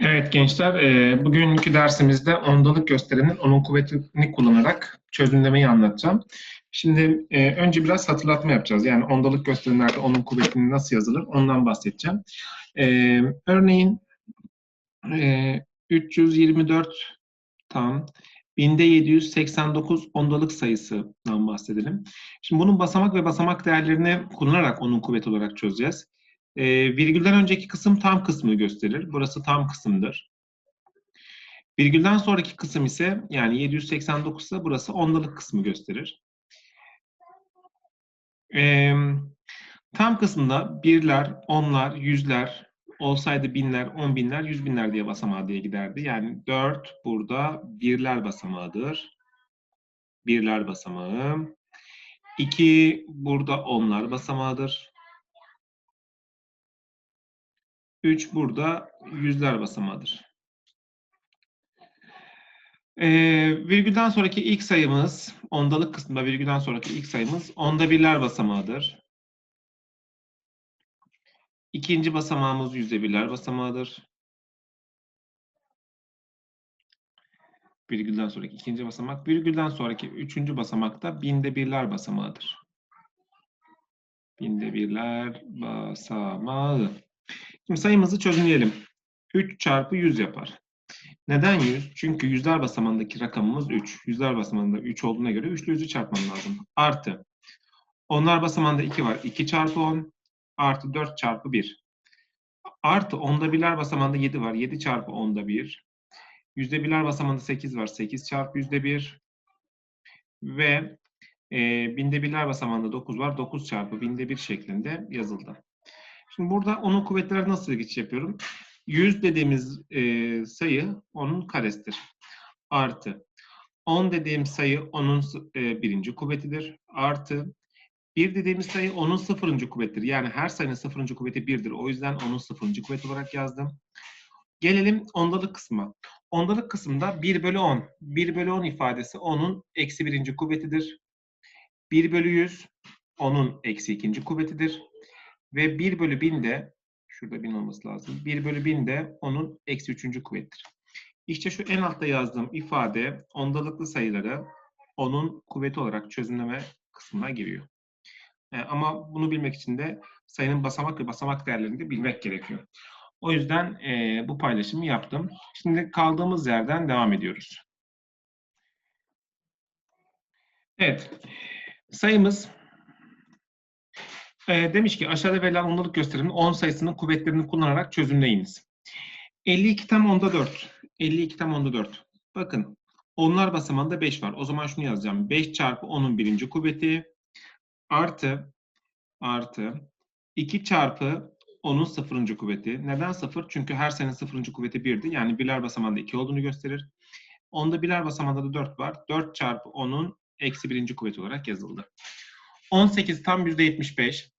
Evet gençler, e, bugünkü dersimizde ondalık gösterinin onun kuvvetini kullanarak çözümlemeyi anlatacağım. Şimdi e, önce biraz hatırlatma yapacağız. Yani ondalık gösterimlerde onun kuvvetini nasıl yazılır ondan bahsedeceğim. E, örneğin e, 324 tam binde 789 ondalık sayısından bahsedelim. Şimdi bunun basamak ve basamak değerlerini kullanarak onun kuvveti olarak çözeceğiz. E, virgülden önceki kısım tam kısmı gösterir. Burası tam kısımdır. Virgülden sonraki kısım ise yani 789 ise burası ondalık kısmı gösterir. E, tam kısmında birler, onlar, yüzler olsaydı binler, on binler, yüz binler diye basamağı diye giderdi. Yani 4 burada birler basamağıdır. Birler basamağı. 2 burada onlar basamağıdır. 3 burada yüzler basamağıdır. Ee, virgülden sonraki ilk sayımız, ondalık kısmında virgülden sonraki ilk sayımız onda birler basamağıdır. İkinci basamağımız yüzde birler basamağıdır. Virgülden sonraki ikinci basamak. Virgülden sonraki üçüncü basamak da binde birler basamağıdır. Binde birler basamağı. Şimdi sayımızı çözümleyelim. 3 çarpı 100 yapar. Neden 100? Çünkü yüzler basamağındaki rakamımız 3. Yüzler basamağında 3 olduğuna göre 3 ile 100'ü çarpmam lazım. Artı. Onlar basamağında 2 var. 2 çarpı 10 artı 4 çarpı 1. Artı onda birler basamağında 7 var. 7 çarpı onda 1. Yüzde birler basamağında 8 var. 8 çarpı yüzde 1. Ve e, binde birler basamağında 9 var. 9 çarpı binde 1 şeklinde yazıldı. Şimdi burada onun kuvvetleri nasıl geçiş yapıyorum? 100 dediğimiz e, sayı onun karesidir. Artı 10 dediğim sayı onun e, birinci kuvvetidir. Artı 1 dediğimiz sayı onun sıfırıncı kuvvetidir. Yani her sayının sıfırıncı kuvveti 1'dir. O yüzden onun sıfırıncı kuvveti olarak yazdım. Gelelim ondalık kısma. Ondalık kısımda 1 bölü 10. 1 bölü 10 ifadesi onun eksi birinci kuvvetidir. 1 bölü 100 onun eksi ikinci kuvvetidir. Ve 1 bölü 1000 de şurada 1000 olması lazım. 1 bölü 1000 de onun eksi üçüncü kuvvettir. İşte şu en altta yazdığım ifade ondalıklı sayıları onun kuvveti olarak çözümleme kısmına giriyor. E, ama bunu bilmek için de sayının basamak ve basamak değerlerini de bilmek gerekiyor. O yüzden e, bu paylaşımı yaptım. Şimdi kaldığımız yerden devam ediyoruz. Evet. Sayımız e, demiş ki aşağıda verilen ondalık gösterimin 10 sayısının kuvvetlerini kullanarak çözümleyiniz. 52 tam onda 4. 52 tam onda 4. Bakın onlar basamağında 5 var. O zaman şunu yazacağım. 5 çarpı 10'un birinci kuvveti artı artı 2 çarpı 10'un sıfırıncı kuvveti. Neden sıfır? Çünkü her senin sıfırıncı kuvveti 1'di. Yani birler basamağında 2 olduğunu gösterir. Onda birler basamağında da 4 var. 4 çarpı 10'un eksi birinci kuvveti olarak yazıldı. 18 tam %75.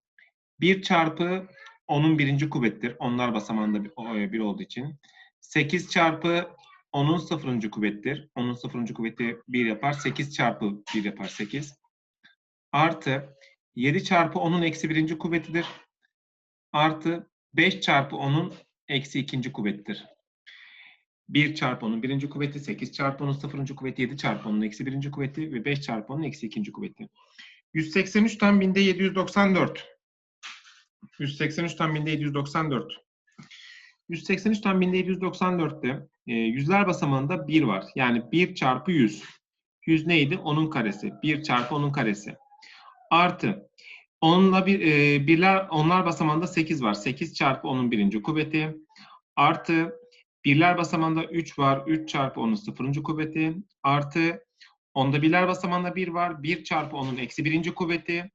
1 çarpı 10'un birinci kuvvettir. Onlar basamağında 1 olduğu için. 8 çarpı 10'un sıfırıncı kuvvettir. 10'un sıfırıncı kuvveti 1 yapar. 8 çarpı 1 yapar 8. Artı 7 çarpı 10'un eksi birinci kuvvetidir. Artı 5 çarpı 10'un eksi ikinci kuvvettir. 1 çarpı 10'un birinci kuvveti, 8 çarpı 10'un sıfırıncı kuvveti, 7 çarpı 10'un eksi birinci kuvveti ve 5 çarpı 10'un eksi ikinci kuvveti. 183'ten binde 794. 183'ten binde 794. 183'ten binde 794'te e, yüzler basamağında 1 var. Yani 1 çarpı 100. 100 neydi? Onun karesi. 1 çarpı onun karesi. Artı onunla bir, e, birler, onlar basamağında 8 var. 8 çarpı onun birinci kuvveti. Artı birler basamağında 3 var. 3 çarpı onun sıfırıncı kuvveti. Artı onda birler basamağında 1 var. 1 çarpı onun eksi birinci kuvveti.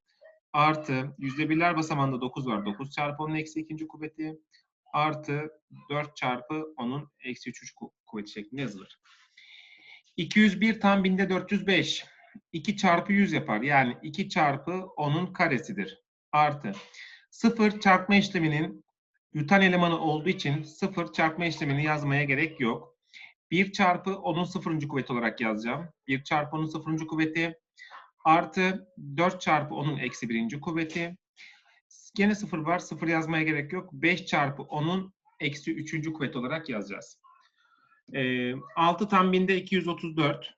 Artı yüzde birler basamağında 9 var. 9 çarpı onun eksi ikinci kuvveti. Artı 4 çarpı onun eksi 3 kuvveti şeklinde yazılır. 201 tam binde 405. 2 çarpı 100 yapar. Yani 2 çarpı 10'un karesidir. Artı 0 çarpma işleminin yutan elemanı olduğu için 0 çarpma işlemini yazmaya gerek yok. 1 çarpı 10'un sıfırıncı kuvveti olarak yazacağım. 1 çarpı 10'un sıfırıncı kuvveti artı 4 çarpı 10'un eksi birinci kuvveti. Gene 0 var. 0 yazmaya gerek yok. 5 çarpı 10'un eksi üçüncü kuvvet olarak yazacağız. Ee, 6 tam binde 234.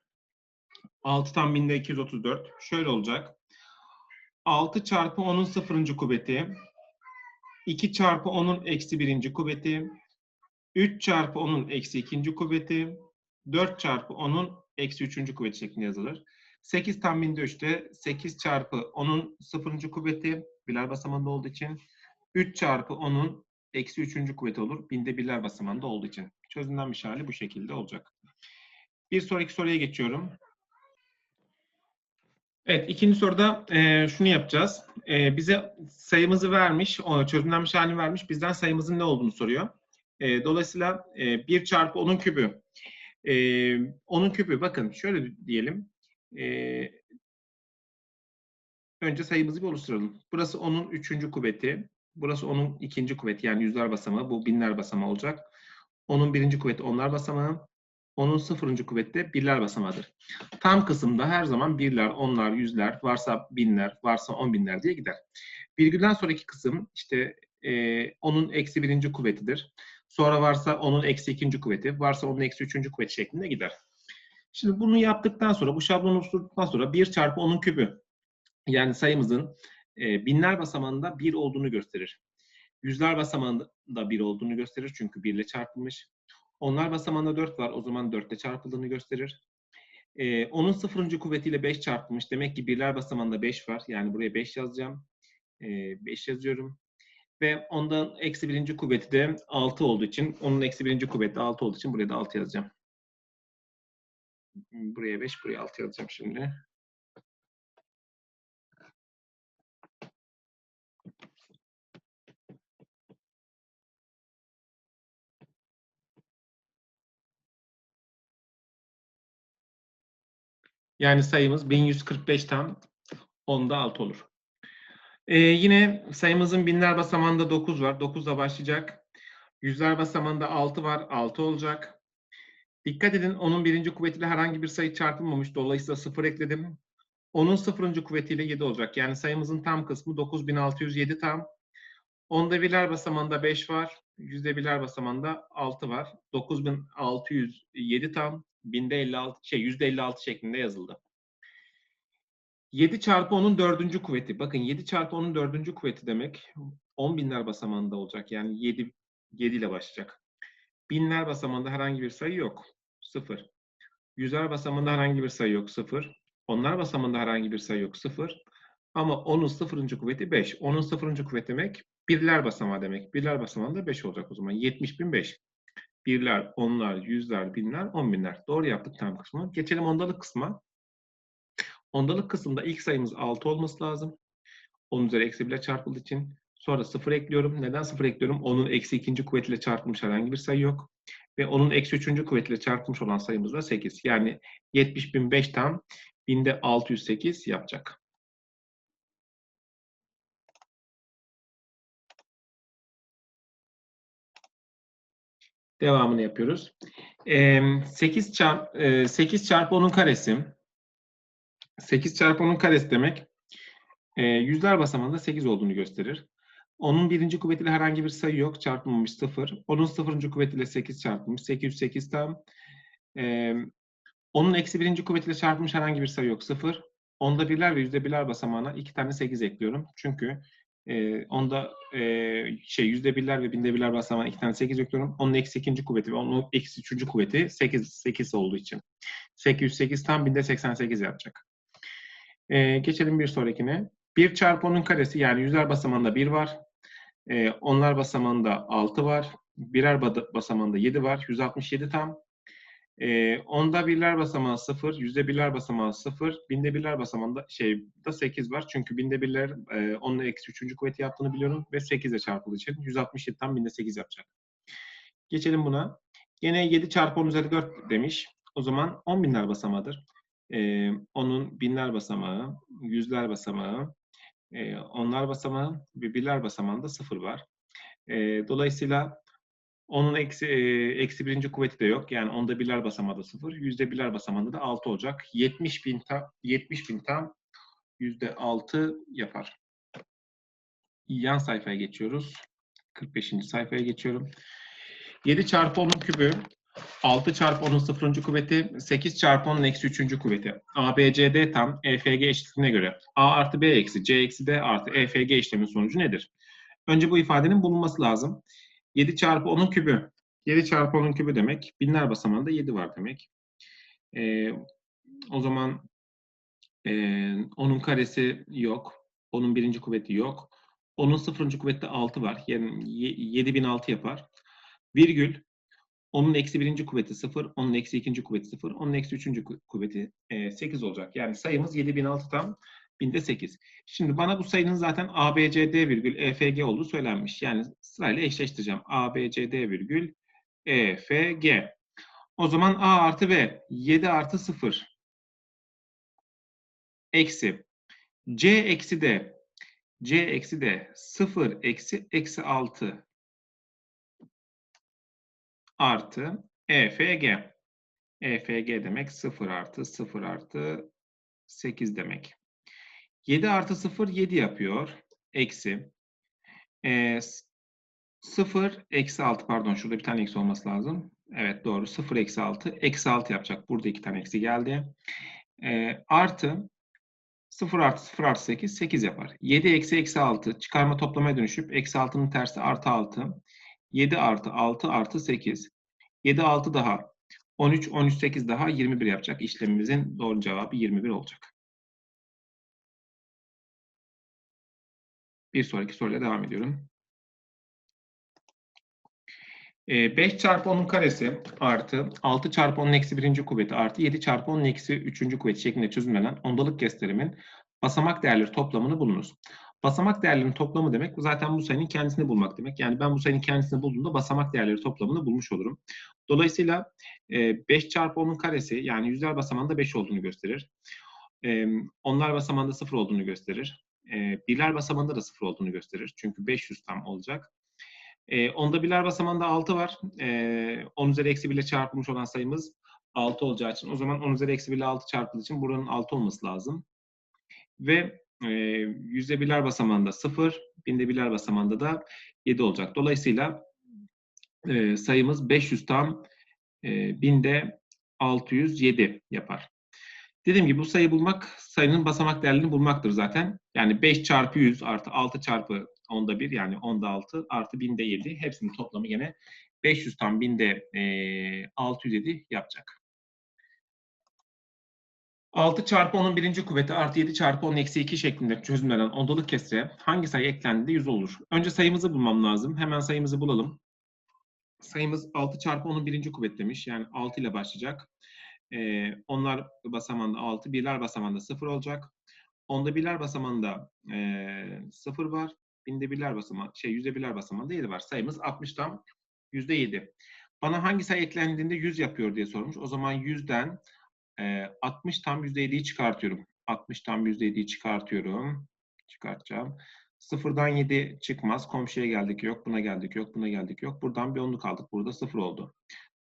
6 tam binde 234. Şöyle olacak. 6 çarpı 10'un sıfırıncı kuvveti. 2 çarpı 10'un eksi birinci kuvveti. 3 çarpı 10'un eksi ikinci kuvveti. 4 çarpı 10'un eksi üçüncü kuvveti şeklinde yazılır. 8 tam binde 3'te 8 çarpı 10'un sıfırıncı kuvveti birler basamağında olduğu için 3 çarpı 10'un eksi üçüncü kuvveti olur. Binde birler basamağında olduğu için. Çözümlenmiş hali bu şekilde olacak. Bir sonraki soruya geçiyorum. Evet, ikinci soruda e, şunu yapacağız. E, bize sayımızı vermiş, çözümlenmiş halini vermiş. Bizden sayımızın ne olduğunu soruyor. E, dolayısıyla e, 1 çarpı 10'un kübü. E, 10'un kübü, bakın şöyle diyelim. Önce sayımızı bir oluşturalım. Burası 10'un üçüncü kuvveti. Burası onun ikinci kuvveti yani yüzler basamağı. Bu binler basamağı olacak. Onun birinci kuvveti onlar basamağı. Onun sıfırıncı kuvveti de birler basamağıdır. Tam kısımda her zaman birler, onlar, yüzler, varsa binler, varsa on binler diye gider. Virgülden sonraki kısım işte e, onun eksi birinci kuvvetidir. Sonra varsa onun eksi ikinci kuvveti, varsa onun eksi üçüncü kuvveti şeklinde gider. Şimdi bunu yaptıktan sonra, bu şablonu oluşturduktan sonra 1 çarpı onun kübü yani sayımızın e, binler basamağında 1 olduğunu gösterir. Yüzler basamağında 1 olduğunu gösterir çünkü 1 ile çarpılmış. Onlar basamağında 4 var o zaman 4 ile çarpıldığını gösterir. E, onun sıfırıncı kuvvetiyle 5 çarpılmış. Demek ki birler basamağında 5 var. Yani buraya 5 yazacağım. E, 5 yazıyorum. Ve ondan eksi birinci kuvveti de 6 olduğu için, onun eksi birinci kuvveti de 6 olduğu için buraya da 6 yazacağım. Buraya 5, buraya 6 yazacağım şimdi. Yani sayımız 1145 tam 10'da 6 olur. Ee, yine sayımızın binler basamağında 9 var. 9 da başlayacak. Yüzler basamağında 6 var. 6 olacak. Dikkat edin onun birinci kuvvetiyle herhangi bir sayı çarpılmamış. Dolayısıyla 0 ekledim. Onun sıfırıncı kuvvetiyle 7 olacak. Yani sayımızın tam kısmı 9607 tam. Onda birler basamağında 5 var. Yüzde birler basamağında 6 var. 9607 tam. Binde 56, şey yüzde 56 şeklinde yazıldı. 7 çarpı 10'un dördüncü kuvveti. Bakın 7 çarpı 10'un dördüncü kuvveti demek 10 binler basamağında olacak. Yani 7, 7 ile başlayacak. Binler basamağında herhangi bir sayı yok. 0. Yüzler basamağında herhangi bir sayı yok. 0. Onlar basamağında herhangi bir sayı yok. 0. Ama 10'un sıfırıncı kuvveti 5. 10'un sıfırıncı kuvveti demek birler basamağı demek. Birler basamağında 5 olacak o zaman. 70.005. Birler, onlar, yüzler, binler, on binler. Doğru yaptık tam kısmı. Geçelim ondalık kısma. Ondalık kısımda ilk sayımız 6 olması lazım. 10 üzeri eksi 1 ile çarpıldığı için. Sonra 0 ekliyorum. Neden 0 ekliyorum? Onun eksi ikinci kuvvetiyle çarpılmış herhangi bir sayı yok. Ve onun eksi üçüncü kuvvetiyle çarpılmış olan sayımız da 8. Yani 70.005 tam binde 608 yapacak. Devamını yapıyoruz. Ee, 8 çarp, e, 8 çarpı 10'un karesi. 8 çarpı 10'un karesi demek yüzler basamağında 8 olduğunu gösterir. Onun birinci kuvvetiyle herhangi bir sayı yok. Çarpılmamış 0. Onun sıfırıncı kuvvetiyle 8 çarpılmış. 808 tam. Ee, onun eksi birinci kuvvetiyle çarpılmış herhangi bir sayı yok. 0. Onda birler ve yüzde birler basamağına iki tane 8 ekliyorum. Çünkü e, onda e, şey yüzde birler ve binde birler basamağına iki tane 8 ekliyorum. Onun eksi ikinci kuvveti ve onun eksi üçüncü kuvveti 8, 8 olduğu için. 808 tam binde 88 yapacak. E, geçelim bir sonrakine. 1 çarpı 10'un karesi yani yüzler basamağında 1 var. E, onlar basamağında 6 var. Birer basamağında 7 var. 167 tam. E, onda birler basamağı 0, yüzde birler basamağı 0, binde birler basamağında şey da 8 var. Çünkü binde birler e, onun eksi 3. kuvveti yaptığını biliyorum ve 8 ile çarpıldığı için 167 tam binde 8 yapacak. Geçelim buna. Gene 7 çarpı 10 üzeri 4 demiş. O zaman 10 binler basamağıdır. E, onun binler basamağı, yüzler basamağı, e, onlar basamağı ve birler basamağında 0 var. E, dolayısıyla onun eksi, e, eksi birinci kuvveti de yok. Yani onda birler basamağında sıfır. Yüzde birler basamağında da altı olacak. 70 bin tam, 70 bin tam yüzde altı yapar. Yan sayfaya geçiyoruz. 45. sayfaya geçiyorum. 7 çarpı 10'un kübü 6 çarpı 10'un sıfırıncı kuvveti 8 çarpı 10'un eksi üçüncü kuvveti. A, B, C, D tam EFG eşitliğine göre A artı B eksi C eksi D artı EFG işlemin sonucu nedir? Önce bu ifadenin bulunması lazım. 7 çarpı 10'un kübü. 7 çarpı 10'un kübü demek. Binler basamağında 7 var demek. Ee, o zaman e, 10'un karesi yok. 10'un birinci kuvveti yok. 10'un sıfırıncı kuvvette 6 var. Yani 7006 yapar. Virgül. Onun eksi birinci kuvveti 0, onun eksi ikinci kuvveti 0, onun eksi üçüncü kuvveti e, 8 olacak. Yani sayımız 7006 tam binde 8. Şimdi bana bu sayının zaten ABCD virgül EFG olduğu söylenmiş. Yani sırayla eşleştireceğim. ABCD virgül EFG. O zaman A artı B 7 artı 0 eksi C eksi D C eksi D 0 eksi eksi 6 artı EFG. EFG demek 0 artı 0 artı 8 demek. 7 artı 0 7 yapıyor. Eksi. E, 0 eksi 6 pardon şurada bir tane eksi olması lazım. Evet doğru 0 eksi 6 eksi 6 yapacak. Burada iki tane eksi geldi. E, artı 0 artı 0 artı 8 8 yapar. 7 eksi eksi 6 çıkarma toplamaya dönüşüp eksi 6'nın tersi artı 6. 7 artı 6 artı 8. 7 6 daha 13 13 8 daha 21 yapacak. İşlemimizin doğru cevabı 21 olacak. Bir sonraki soruyla devam ediyorum. 5 ee, çarpı 10'un karesi artı 6 çarpı 10'un eksi 1. kuvveti artı 7 çarpı 10'un eksi 3. kuvveti şeklinde çözümlenen ondalık kesterimin basamak değerleri toplamını bulunuz. Basamak değerlerinin toplamı demek zaten bu sayının kendisini bulmak demek. Yani ben bu sayının kendisini bulduğumda basamak değerleri toplamını bulmuş olurum. Dolayısıyla 5 e, çarpı 10'un karesi yani yüzler basamağında 5 olduğunu gösterir. E, onlar basamağında 0 olduğunu gösterir. E, birler basamağında da 0 olduğunu gösterir. Çünkü 500 tam olacak. Onda birler basamağında 6 var. 10 üzeri eksi 1 ile çarpılmış olan sayımız 6 olacağı için o zaman 10 üzeri eksi 1 ile 6 çarpıldığı için buranın 6 olması lazım. Ve yüzde birler basamağında 0, binde birler basamağında da 7 olacak. Dolayısıyla e, sayımız 500 tam e, binde 607 yapar. Dediğim gibi bu sayı bulmak sayının basamak değerlerini bulmaktır zaten. Yani 5 çarpı 100 artı 6 çarpı onda 1 yani onda 6 artı binde 7 hepsinin toplamı yine 500 tam binde e, 607 yapacak. 6 çarpı 10'un birinci kuvveti artı 7 çarpı 10 eksi 2 şeklinde çözümlenen ondalık kesre hangi sayı eklendiğinde 100 olur? Önce sayımızı bulmam lazım. Hemen sayımızı bulalım. Sayımız 6 çarpı 10'un birinci kuvvet demiş. Yani 6 ile başlayacak. Ee, onlar basamağında 6, birler basamağında 0 olacak. Onda birler basamağında e, 0 var. Binde birler basamağı, şey yüzde birler basamağında 7 var. Sayımız 60'tan yüzde 7. Bana hangi sayı eklendiğinde 100 yapıyor diye sormuş. O zaman 100'den e, 60 tam %7'yi çıkartıyorum. 60 tam %7'yi çıkartıyorum. Çıkartacağım. Sıfırdan 7 çıkmaz. Komşuya geldik yok. Buna geldik yok. Buna geldik yok. Buradan bir onluk aldık. Burada 0 oldu.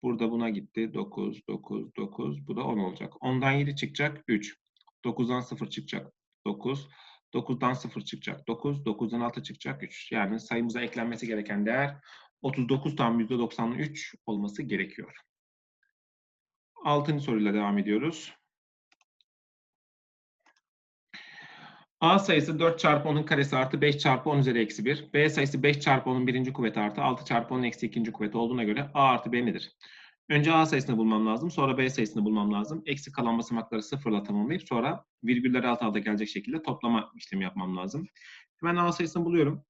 Burada buna gitti. 9, 9, 9. Bu da 10 olacak. 10'dan 7 çıkacak. 3. 9'dan 0 çıkacak. 9. 9'dan 0 çıkacak. 9. 9'dan 6 çıkacak. 3. Yani sayımıza eklenmesi gereken değer 39 tam %93 olması gerekiyor. Altıncı soruyla devam ediyoruz. A sayısı 4 çarpı 10'un karesi artı 5 çarpı 10 üzeri eksi 1. B sayısı 5 çarpı 10'un birinci kuvveti artı 6 çarpı 10'un eksi ikinci kuvveti olduğuna göre A artı B nedir? Önce A sayısını bulmam lazım. Sonra B sayısını bulmam lazım. Eksik kalan basamakları sıfırla tamamlayıp sonra virgülleri alt alta gelecek şekilde toplama işlemi yapmam lazım. Hemen A sayısını buluyorum.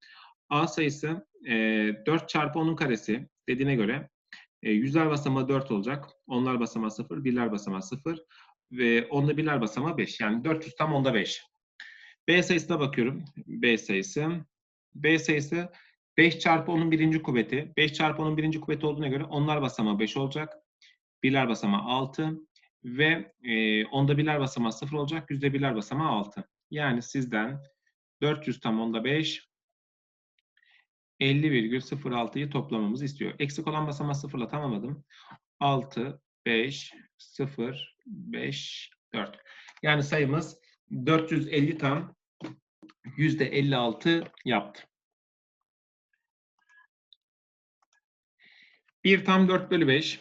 A sayısı e, 4 çarpı 10'un karesi dediğine göre e, yüzler basamağı 4 olacak. Onlar basamağı 0, birler basamağı 0 ve onda birler basamağı 5. Yani 400 tam onda 5. B sayısına bakıyorum. B sayısı. B sayısı 5 çarpı 10'un birinci kuvveti. 5 çarpı 10'un birinci kuvveti olduğuna göre onlar basamağı 5 olacak. Birler basamağı 6 ve e, onda birler basamağı 0 olacak. Yüzde birler basamağı 6. Yani sizden 400 tam onda 5, 50,06'yı toplamamızı istiyor. Eksik olan basamağı sıfırla tamamladım. 6, 5, 0, 5, 4. Yani sayımız 450 tam %56 yaptı. 1 tam 4 bölü 5.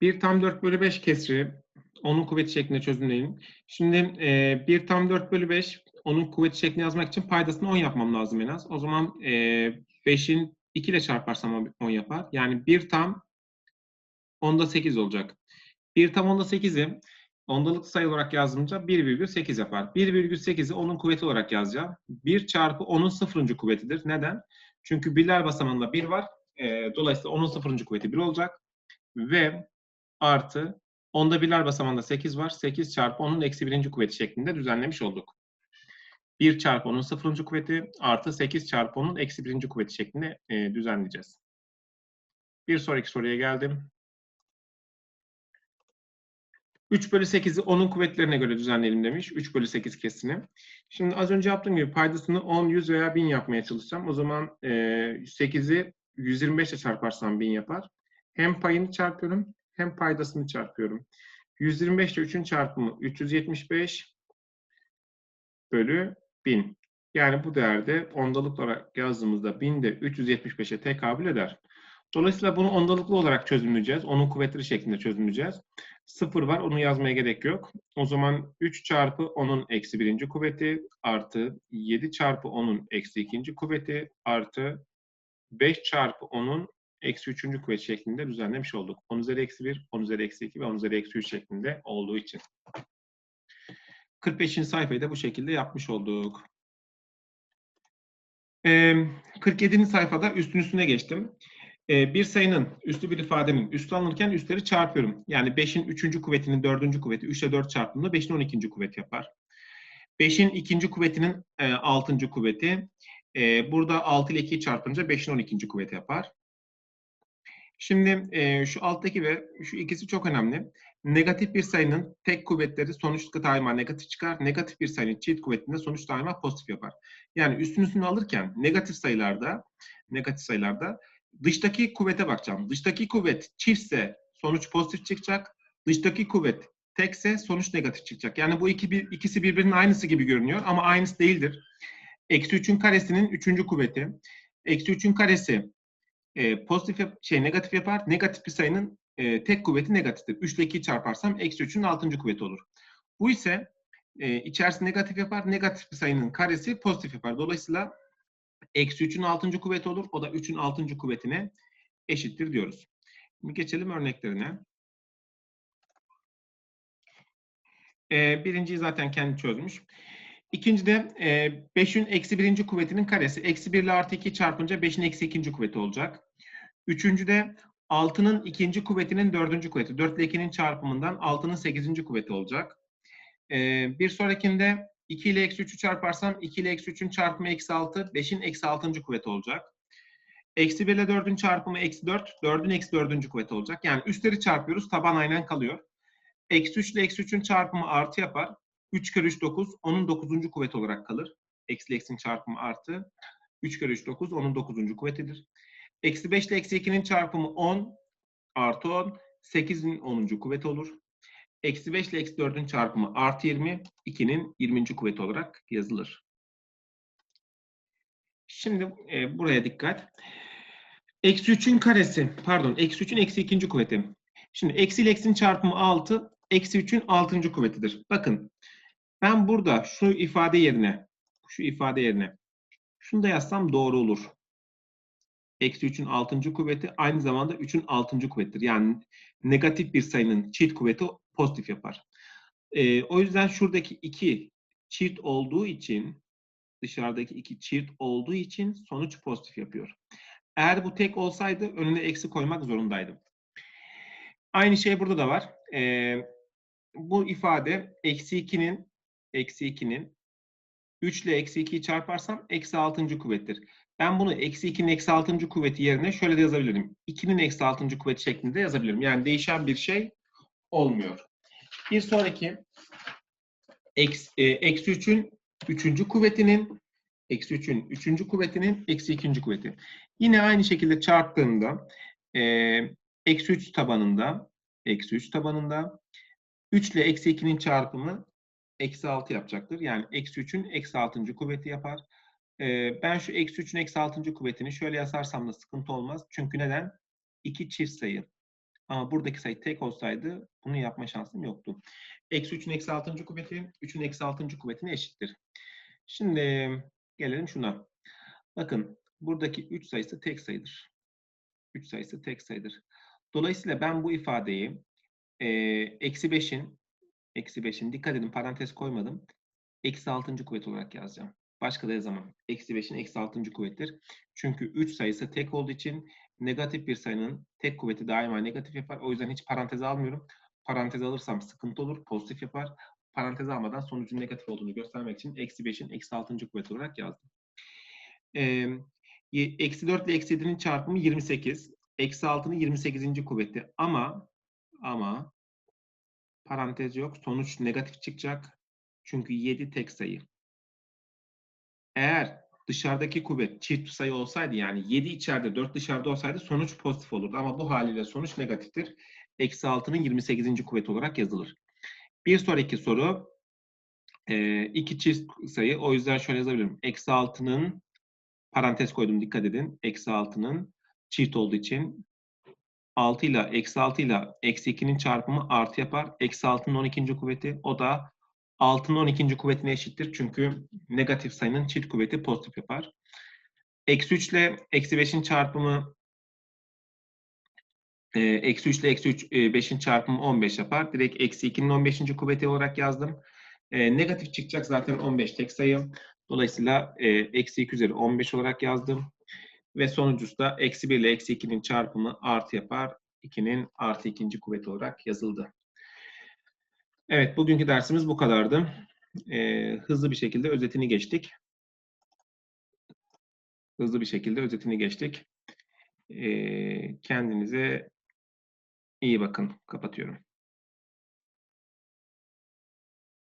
1 tam 4 bölü 5 kesri. Onun kuvveti şeklinde çözümleyin. Şimdi e, 1 tam 4 bölü 5 onun kuvveti şeklini yazmak için paydasını 10 yapmam lazım en az. O zaman e, 5'in 2 ile çarparsam 10 yapar. Yani 1 tam onda 8 olacak. 1 tam onda 8'i ondalık sayı olarak yazdığımda 1,8 yapar. 1,8'i onun kuvveti olarak yazacağım. 1 çarpı onun sıfırıncı kuvvetidir. Neden? Çünkü birler basamağında 1 var. E, dolayısıyla onun sıfırıncı kuvveti 1 olacak. Ve artı onda birler basamağında 8 var. 8 çarpı onun eksi birinci kuvveti şeklinde düzenlemiş olduk. 1 çarpı onun sıfırıncı kuvveti artı 8 çarpı onun eksi birinci kuvveti şeklinde e, düzenleyeceğiz. Bir sonraki soruya geldim. 3 bölü 8'i onun kuvvetlerine göre düzenleyelim demiş. 3 bölü 8 kesini. Şimdi az önce yaptığım gibi paydasını 10, 100 veya 1000 yapmaya çalışacağım. O zaman e, 8'i 125 ile çarparsam 1000 yapar. Hem payını çarpıyorum hem paydasını çarpıyorum. 125 ile 3'ün çarpımı 375 bölü 1000. Yani bu değerde ondalık olarak yazdığımızda 1000 de 375'e tekabül eder. Dolayısıyla bunu ondalıklı olarak çözümleyeceğiz. Onun kuvvetleri şeklinde çözümleyeceğiz. 0 var, onu yazmaya gerek yok. O zaman 3 çarpı 10'un eksi birinci kuvveti artı 7 çarpı 10'un eksi ikinci kuvveti artı 5 çarpı 10'un eksi üçüncü kuvvet şeklinde düzenlemiş olduk. 10 üzeri eksi 1, 10 üzeri eksi 2 ve 10 üzeri eksi 3 şeklinde olduğu için. 45. sayfayı da bu şekilde yapmış olduk. Ee, 47. sayfada üstün üstüne geçtim. Bir sayının, üstü bir ifadenin üstü alınırken üstleri çarpıyorum. Yani 5'in 3. kuvvetinin 4. kuvveti 3 ile 4 çarpımında 5'in 12. kuvveti yapar. 5'in 2. kuvvetinin e, 6. kuvveti. E, burada 6 ile 2'yi çarpınca 5'in 12. kuvveti yapar. Şimdi e, şu alttaki ve şu ikisi çok önemli. Negatif bir sayının tek kuvvetleri sonuç daima negatif çıkar. Negatif bir sayının çift kuvvetinde sonuç daima pozitif yapar. Yani üstün üstünü alırken negatif sayılarda negatif sayılarda dıştaki kuvvete bakacağım. Dıştaki kuvvet çiftse sonuç pozitif çıkacak. Dıştaki kuvvet tekse sonuç negatif çıkacak. Yani bu iki, bir, ikisi birbirinin aynısı gibi görünüyor ama aynısı değildir. Eksi 3'ün karesinin üçüncü kuvveti. Eksi 3'ün karesi e, pozitif şey negatif yapar. Negatif bir sayının e, tek kuvveti negatiftir. 3 ile 2'yi çarparsam eksi 3'ün 6. kuvveti olur. Bu ise e, içerisi negatif yapar. Negatif bir sayının karesi pozitif yapar. Dolayısıyla eksi 3'ün 6. kuvveti olur. O da 3'ün 6. kuvvetine eşittir diyoruz. Şimdi geçelim örneklerine. E, birinciyi zaten kendi çözmüş. İkinci de e, 5'in eksi birinci kuvvetinin karesi. Eksi 1 ile artı 2 çarpınca 5'in eksi ikinci kuvveti olacak. Üçüncü de 6'nın ikinci kuvvetinin dördüncü kuvveti. 4 ile 2'nin çarpımından 6'nın sekizinci kuvveti olacak. E, bir sonrakinde 2 ile eksi 3'ü çarparsam 2 ile eksi 3'ün çarpımı eksi 6, 5'in eksi 6. kuvveti olacak. Eksi 1 ile 4'ün çarpımı eksi 4, 4'ün eksi 4. kuvveti olacak. Yani üstleri çarpıyoruz, taban aynen kalıyor. Eksi 3 ile eksi 3'ün çarpımı artı yapar. 3 kere 3 9, onun 9. kuvveti olarak kalır. Eksi eksinin çarpımı artı. 3 kere 3 9, onun 9. kuvvetidir. Eksi 5 ile eksi 2'nin çarpımı 10 artı 10, 8'in 10. kuvveti olur. Eksi 5 ile eksi 4'ün çarpımı artı 20, 2'nin 20. kuvveti olarak yazılır. Şimdi e, buraya dikkat. Eksi 3'ün karesi, pardon, eksi 3'ün eksi 2. kuvveti. Şimdi eksi ile eksinin çarpımı 6, eksi 3'ün 6. kuvvetidir. Bakın, ben burada şu ifade yerine, şu ifade yerine, şunu da yazsam doğru olur. Eksi 3'ün 6. kuvveti aynı zamanda 3'ün 6. kuvvettir. Yani negatif bir sayının çift kuvveti pozitif yapar. Ee, o yüzden şuradaki 2 çift olduğu için dışarıdaki 2 çift olduğu için sonuç pozitif yapıyor. Eğer bu tek olsaydı önüne eksi koymak zorundaydım. Aynı şey burada da var. Ee, bu ifade eksi 2'nin eksi 2'nin 3 ile eksi 2'yi çarparsam eksi 6. kuvvettir. Ben bunu eksi 2'nin eksi 6. kuvveti yerine şöyle de yazabilirim. 2'nin eksi 6. kuvveti şeklinde yazabilirim. Yani değişen bir şey olmuyor. Bir sonraki eksi, e, eksi 3'ün 3. kuvvetinin eksi 3'ün 3. kuvvetinin eksi 2. kuvveti. Yine aynı şekilde çarptığımda e, eksi 3 tabanında eksi 3 tabanında 3 ile eksi 2'nin çarpımı eksi 6 yapacaktır. Yani eksi 3'ün eksi 6. kuvveti yapar. Ee, ben şu eksi 3'ün eksi 6. kuvvetini şöyle yazarsam da sıkıntı olmaz. Çünkü neden? iki çift sayı. Ama buradaki sayı tek olsaydı bunu yapma şansım yoktu. Eksi 3'ün eksi 6. kuvveti 3'ün eksi 6. kuvvetine eşittir. Şimdi gelelim şuna. Bakın buradaki 3 sayısı tek sayıdır. 3 sayısı tek sayıdır. Dolayısıyla ben bu ifadeyi e, eksi 5'in eksi 5'in dikkat edin parantez koymadım. Eksi 6. kuvvet olarak yazacağım. Başka da yazamam. Eksi 5'in eksi 6. kuvvettir. Çünkü 3 sayısı tek olduğu için negatif bir sayının tek kuvveti daima negatif yapar. O yüzden hiç parantez almıyorum. Parantez alırsam sıkıntı olur. Pozitif yapar. Parantez almadan sonucun negatif olduğunu göstermek için eksi 5'in eksi 6. kuvveti olarak yazdım. Eksi 4 ile eksi 7'nin çarpımı 28. Eksi 6'nın 28. kuvveti. Ama ama parantez yok. Sonuç negatif çıkacak. Çünkü 7 tek sayı. Eğer dışarıdaki kuvvet çift sayı olsaydı yani 7 içeride 4 dışarıda olsaydı sonuç pozitif olurdu. Ama bu haliyle sonuç negatiftir. Eksi 6'nın 28. kuvveti olarak yazılır. Bir sonraki soru e, iki çift sayı. O yüzden şöyle yazabilirim. Eksi 6'nın parantez koydum dikkat edin. Eksi 6'nın çift olduğu için 6 ile eksi 6 ile eksi 2'nin çarpımı artı yapar. Eksi 6'nın 12. kuvveti o da 6'nın 12. kuvvetine eşittir. Çünkü negatif sayının çift kuvveti pozitif yapar. Eksi 3 ile eksi 5'in çarpımı e, eksi 3 ile eksi 3, 5'in çarpımı 15 yapar. Direkt eksi 2'nin 15. kuvveti olarak yazdım. E, negatif çıkacak zaten 15 tek sayı. Dolayısıyla e, eksi 2 üzeri 15 olarak yazdım. Ve sonuncusu da eksi 1 ile eksi 2'nin çarpımı artı yapar. 2'nin artı ikinci kuvveti olarak yazıldı. Evet, bugünkü dersimiz bu kadardı. Ee, hızlı bir şekilde özetini geçtik. Hızlı bir şekilde özetini geçtik. Ee, kendinize iyi bakın. Kapatıyorum.